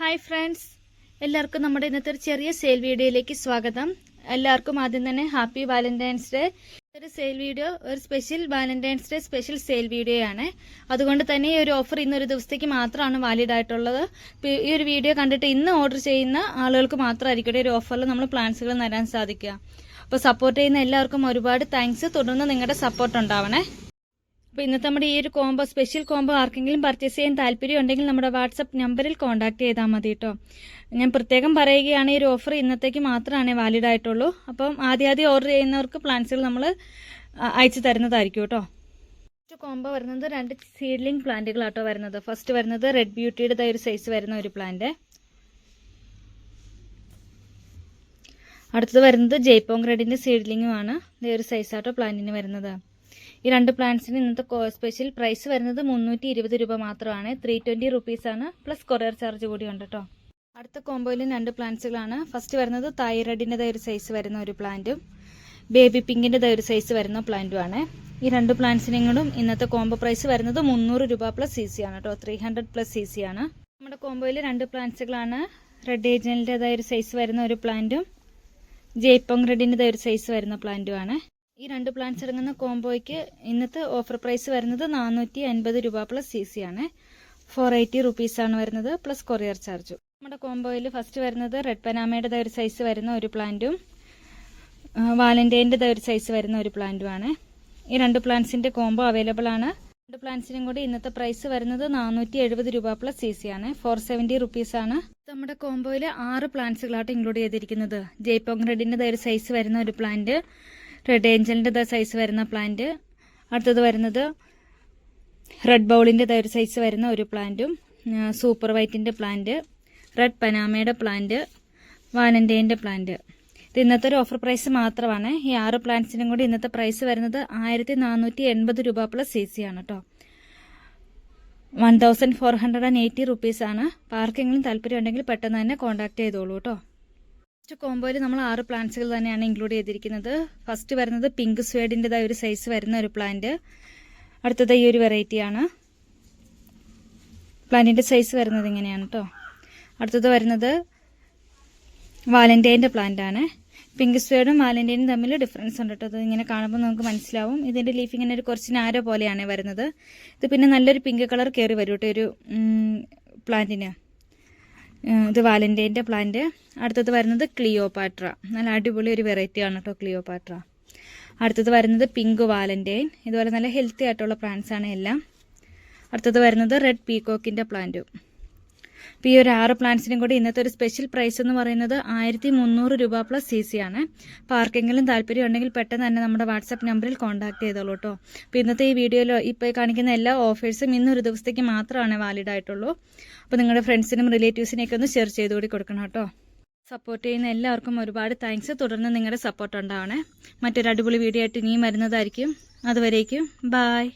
Hi friends എല്ലാവർക്കും നമ്മുടെ ഇന്നത്തെ ഒരു ചെറിയ സെയിൽ വീഡിയോയിലേക്ക് സ്വാഗതം. എല്ലാവർക്കും ആദ്യം തന്നെ ഹാപ്പി വാലന്റൈൻസ് ഡേ ഒരു സെയിൽ വീഡിയോ ഒരു special Valentine's day special sale video ആണ്. അതുകൊണ്ട് തന്നെ ഈ ഒരു ഓഫർ ഇന്നൊരു ദിവസത്തേക്ക് മാത്രമാണ് വാലിഡ് ആയിട്ടുള്ളത്. ഈ ഒരു വീഡിയോ കണ്ടിട്ട് ഇന്ന് ഓർഡർ ചെയ്യുന്ന ആളുകൾക്ക് മാത്രമായിരിക്കും ഒരു ഓഫറിൽ നമ്മൾ പ്ലാൻസുകൾ തരാൻ സാധിക്കുക. അപ്പോൾ സപ്പോർട്ട് ചെയ്യുന്ന എല്ലാവർക്കും ഒരുപാട് താങ്ക്സ് തുടർന്ന് നിങ്ങളുടെ സപ്പോർട്ട് ഉണ്ടാവണേ. അപ്പോൾ ഇന്നത്തെ നമ്മുടെ ഈ ഒരു കോംബോ സ്പെഷ്യൽ കോംബോ ആർക്കെങ്കിലും പർച്ചേസ് ചെയ്യാൻ താല്പര്യം ഉണ്ടെങ്കിൽ നമ്മുടെ വാട്സപ്പ് നമ്പറിൽ കോൺടാക്ട് ചെയ്താൽ മതി കേട്ടോ. ഞാൻ പ്രത്യേകം പറയുകയാണ് ഈ ഒരു ഓഫർ ഇന്നത്തേക്ക് മാത്രമാണ് വാലിഡ് ആയിട്ടുള്ളൂ. അപ്പം ആദ്യം ആദ്യം ഓർഡർ ചെയ്യുന്നവർക്ക് പ്ലാന്റ്സുകൾ നമ്മൾ അയച്ചു തരുന്നതായിരിക്കും കേട്ടോ. ഫസ്റ്റ് കോംബോ വരുന്നത് രണ്ട് സീഡ്ലിംഗ് പ്ലാന്റുകളാട്ടോ വരുന്നത്. ഫസ്റ്റ് വരുന്നത് റെഡ് ബ്യൂട്ടിയുടെ ഒരു സൈസ് വരുന്ന ഒരു പ്ലാന്റ് അടുത്തത് വരുന്നത് ജയ്പോങ് റെഡിന്റെ സീഡ്ലിങ്ങുമാണ് ഇതേ ഒരു സൈസാട്ടോ പ്ലാന്റിന് വരുന്നത്. ഈ രണ്ട് പ്ലാന്റ്സിന് ഇന്നത്തെ സ്പെഷ്യൽ പ്രൈസ് വരുന്നത് മുന്നൂറ്റി ഇരുപത് രൂപ മാത്രമാണ്. ത്രീ ട്വന്റി റുപ്പീസ് ആണ്. പ്ലസ് കൊറിയർ ചാർജ് കൂടി ഉണ്ട് കേട്ടോ അടുത്ത കോംബോയിലും രണ്ട് പ്ലാന്റ്സുകളാണ് ഫസ്റ്റ് വരുന്നത് തൈറോയിഡിന്റെ ഒരു സൈസ് വരുന്ന ഒരു പ്ലാന്റും ബേബി പിങ്കിന്റെ ഒരു സൈസ് വരുന്ന പ്ലാന്റുമാണ് ഈ രണ്ട് പ്ലാന്റ്സിനും ഇന്നത്തെ കോംബോ പ്രൈസ് വരുന്നത് മുന്നൂറ് രൂപ പ്ലസ് സി ആണ് കേട്ടോ ത്രീ ഹൺഡ്രഡ് പ്ലസ് സി ആണ്. നമ്മുടെ കോംബോയിൽ രണ്ട് പ്ലാന്റ്സുകളാണ് റെഡ് ഏജന്റിന്റെ ഒരു സൈസ് വരുന്ന ഒരു പ്ലാന്റും ജയ്പോങ് റെഡിന്റെ ഒരു സൈസ് വരുന്ന പ്ലാന്റും ആണ്. ഈ രണ്ട് പ്ലാന്റ്സ് ഇറങ്ങുന്ന കോംബോയ്ക്ക് ഇന്നത്തെ ഓഫർ പ്രൈസ് വരുന്നത് നാനൂറ്റി അൻപത് രൂപ പ്ലസ് സി സി ആണ്. ഫോർ എയ്റ്റി റുപ്പീസ് ആണ് വരുന്നത് പ്ലസ് കൊറിയർ ചാർജും നമ്മുടെ കോംബോയിൽ ഫസ്റ്റ് വരുന്നത് റെഡ് പനാമയുടെ ഒരു സൈസ് വരുന്ന ഒരു പ്ലാന്റും വാലന്റൈന്റെ ഒരു സൈസ് വരുന്ന ഒരു പ്ലാന്റും ആണ്. ഈ രണ്ട് പ്ലാന്റ്സിന്റെ കോംബോ അവൈലബിൾ ആണ്. രണ്ട് പ്ലാന്റ്സിനും കൂടി ഇന്നത്തെ പ്രൈസ് വരുന്നത് നാനൂറ്റി എഴുപത് രൂപ പ്ലസ് സി സി ആണ്. ഫോർ സെവന്റി റുപ്പീസ് ആണ്. നമ്മുടെ കോംബോയിൽ ആറ് പ്ലാന്റ്സുകളായിട്ട് ഇൻക്ലൂഡ് ചെയ്തിരിക്കുന്നത്. ജയ്പോങ് റെഡിന്റെ ഒരു സൈസ് വരുന്ന ഒരു പ്ലാന്റ് റെഡ് ഏഞ്ചലിന്റെ സൈസ് വരുന്ന പ്ലാന്റ് അടുത്തത് വരുന്നത് റെഡ് ബൗളിന്റെ ഒരു സൈസ് വരുന്ന ഒരു പ്ലാന്റും സൂപ്പർ വൈറ്റിന്റെ പ്ലാന്റ് റെഡ് പനാമയുടെ പ്ലാന്റ് വാലന്റൈന്റെ പ്ലാന്റ് ഇത് ഇന്നത്തെ ഒരു ഓഫർ പ്രൈസ് മാത്രമാണ്. ഈ ആറ് പ്ലാന്റ്സിനും കൂടി ഇന്നത്തെ പ്രൈസ് വരുന്നത് ആയിരത്തി നാനൂറ്റി എൺപത് രൂപ പ്ലസ് സി സി ആണ് കേട്ടോ one thousand four hundred and eighty rupees ആണ്. അപ്പോൾ താല്പര്യം ഉണ്ടെങ്കിൽ പെട്ടെന്ന് തന്നെ കോൺടാക്ട് ചെയ്തോളൂ കേട്ടോ ഫസ്റ്റ് കോംബോയിൽ നമ്മൾ ആറ് പ്ലാന്റ്സുകൾ തന്നെയാണ് ഇൻക്ലൂഡ് ചെയ്തിരിക്കുന്നത്. ഫസ്റ്റ് വരുന്നത് പിങ്ക് സ്വേഡിന്റെതായ ഒരു സൈസ് വരുന്ന ഒരു പ്ലാന്റ് അടുത്തത് ഈ ഒരു വെറൈറ്റിയാണ് പ്ലാന്റിന്റെ സൈസ് വരുന്നത് ഇങ്ങനെയാണ് കേട്ടോ അടുത്തത് വരുന്നത് വാലന്റൈന്റെ പ്ലാന്റ് ആണ്. പിങ്ക് സ്വേഡും വാലന്റൈനും തമ്മിൽ ഡിഫറൻസ് ഉണ്ട് കേട്ടോ അത് ഇങ്ങനെ കാണുമ്പോൾ നമുക്ക് മനസ്സിലാവും. ഇതിന്റെ ലീഫ് ഇങ്ങനെ ഒരു കുറച്ച് നാരോ പോലെയാണ് വരുന്നത്. ഇത് പിന്നെ നല്ലൊരു പിങ്ക് കളർ കയറി വരും കേട്ടോ ഒരു പ്ലാന്റിന് ഇത് വാലന്റൈന്റെ പ്ലാന്റ് അടുത്തത് വരുന്നത് ക്ലിയോപാട്ര. നല്ല അടിപൊളി ഒരു വെറൈറ്റി ആണ് കേട്ടോ ക്ലിയോപാട്ര. അടുത്തത് വരുന്നത് പിങ്ക് വാലന്റൈൻ. ഇതുപോലെ നല്ല ഹെൽത്തി ആയിട്ടുള്ള പ്ലാന്റ്സാണ് എല്ലാം. അടുത്തത് വരുന്നത് റെഡ് പീകോക്കിന്റെ പ്ലാന്റും അപ്പോൾ ഈ ഒരു ആറ് പ്ലാന്റ്സിനും കൂടി ഇന്നത്തെ ഒരു സ്പെഷ്യൽ പ്രൈസ് എന്ന് പറയുന്നത് ആയിരത്തി മുന്നൂറ് രൂപ പ്ലസ് സി സി ആണ്. അപ്പോൾ താല്പര്യം ഉണ്ടെങ്കിൽ പെട്ടെന്ന് തന്നെ നമ്മുടെ വാട്സപ്പ് നമ്പറിൽ കോൺടാക്ട് ചെയ്തോളൂ കേട്ടോ അപ്പോൾ ഇന്നത്തെ ഈ വീഡിയോയിൽ ഇപ്പോൾ കാണിക്കുന്ന എല്ലാ ഓഫേഴ്സും ഇന്നൊരു ദിവസത്തേക്ക് മാത്രമാണ് വാലിഡ് ആയിട്ടുള്ളൂ. അപ്പോൾ നിങ്ങളുടെ ഫ്രണ്ട്സിനും റിലേറ്റീവ്സിനെയൊക്കെ ഒന്ന് ഷെയർ ചെയ്ത് കൂടി കൊടുക്കണം കേട്ടോ സപ്പോർട്ട് ചെയ്യുന്ന എല്ലാവർക്കും ഒരുപാട് താങ്ക്സ് തുടർന്ന് നിങ്ങളുടെ സപ്പോർട്ട് ഉണ്ടാവണേ. മറ്റൊരു അടിപൊളി വീഡിയോ ആയിട്ട് ഇനിയും വരുന്നതായിരിക്കും. അതുവരേക്കും ബായ്